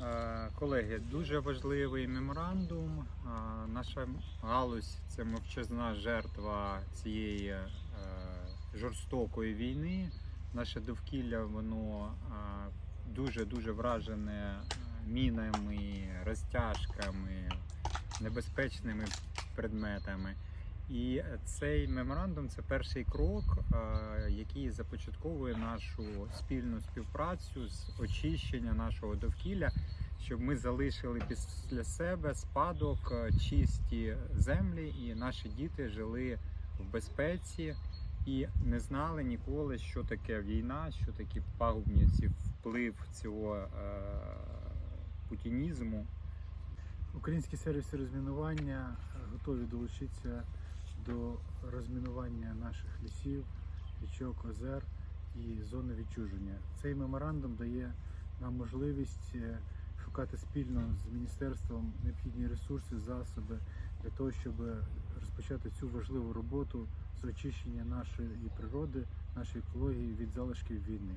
Е, Колеги, дуже важливий меморандум. Е, Наша галузь це мовчазна жертва цієї е, жорстокої війни. Наше довкілля воно дуже дуже вражене мінами, розтяжками, небезпечними предметами. І цей меморандум це перший крок, який започатковує нашу спільну співпрацю з очищення нашого довкілля, щоб ми залишили після себе спадок е, чисті землі, і наші діти жили в безпеці і не знали ніколи, що таке війна, що такі пагубні ці вплив цього е, путінізму. Українські сервіси розмінування е, готові долучитися до розмінування наших лісів, річок, озер і зони відчуження. Цей меморандум дає нам можливість е, шукати спільно з міністерством необхідні ресурси, засоби для того, щоб розпочати цю важливу роботу з очищення нашої природи, нашої екології від залишків війни.